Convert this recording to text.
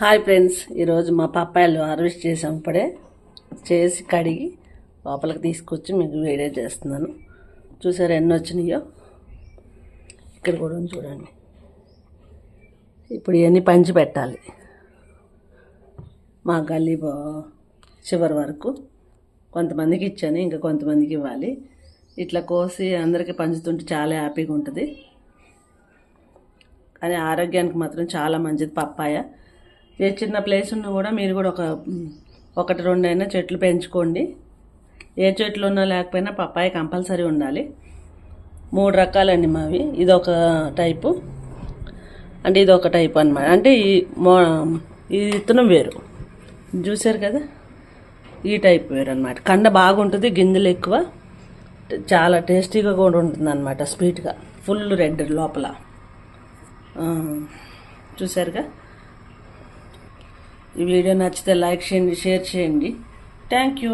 Hi friends ఈరోజు మా పప్పాయలు harvest చేసాం ఇప్పుడే చేసి కడిగి లోపలికి తీసుకొచ్చి మీకు వీడియో చేస్తున్నాను. చూసారు ఎన్ని వచ్చినాయో? ఇక్కడ కూడా చూడండి. ఇప్పుడు ఇవన్నీ పంచి పెట్టాలి. మా గల్లీ బా- చివరి వరకు కొంతమందికి ఇచ్చాను ఇంకా కొంతమందికి ఇవ్వాలి. ఇట్లా కోసి అందరికీ పంచుతుంటే చాలా హ్యాపీగా ఉంటుంది. కానీ ఆరోగ్యానికి మాత్రం చాలా మంచిది పప్పాయ. ఏ చిన్న ప్లేస్ ఉన్నా కూడా మీరు కూడా ఒక ఒకటి రెండు అయినా చెట్లు పెంచుకోండి. ఏ చెట్లు ఉన్నా లేకపోయినా పప్పాయి కంపల్సరీ ఉండాలి. మూడు రకాలండి మావి. ఇది ఒక టైపు. అంటే ఇది ఒక టైప్ అనమాట అంటే ఈ మో ఈ విత్తనం వేరు. చూసారు కదా? ఈ టైప్ వేరు అనమాట కండ బాగుంటుంది గింజలు ఎక్కువ. చాలా టేస్టీగా కూడా ఉంటుంది అనమాట స్వీట్గా. ఫుల్ రెడ్ లోపల. చూసారుగా ఈ వీడియో నచ్చితే లైక్ చేయండి షేర్ చేయండి. Thank you